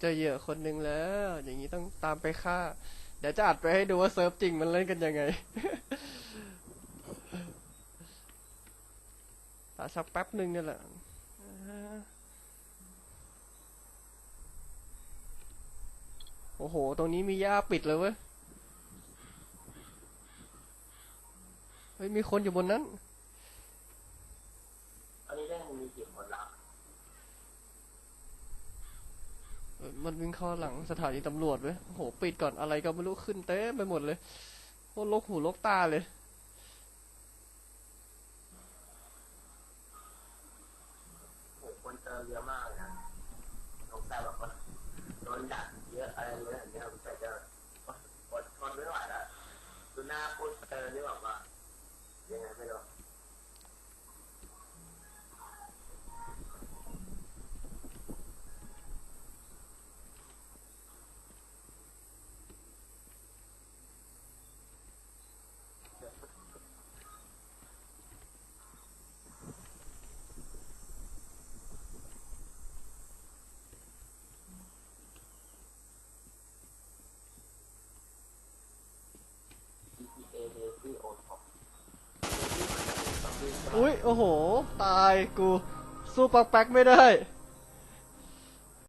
เจอเหยื่อคนหนึ่งแล้ว อย่างนี้ต้องตามไปฆ่า เดี๋ยวจะอัดไปให้ดูว่าเซิร์ฟจริงมันเล่นกันยังไง ตาสักแป๊บหนึ่งนี่แหละ โอ้โห ตรงนี้มีหญ้าปิดเลยเว้ย เฮ้ย มีคนอยู่บนนั้นตอนนี้ได้มีกี่คนละเอ้ยมันวิ่งเข้าหลังสถานีตำรวจเว้ย โอ้โห ปิดก่อนอะไรก็ไม่รู้ขึ้นเต็มไปหมดเลยโคตรลกหูลกตาเลยโอ้โหคนเจอเยอะมากเลยนะสงสัยแบบว่าโดนดักเยอะอะไรเยอะอย่างเงี้ยสงสัยจะอดทนไม่ไหวละดูห น้าพูดเออนี่แบบว่ายังไงไม่รู้ GTA Daisy o t o p อุ้ยโอ้โห ตายกู สู้ปักแป๊กไม่ได้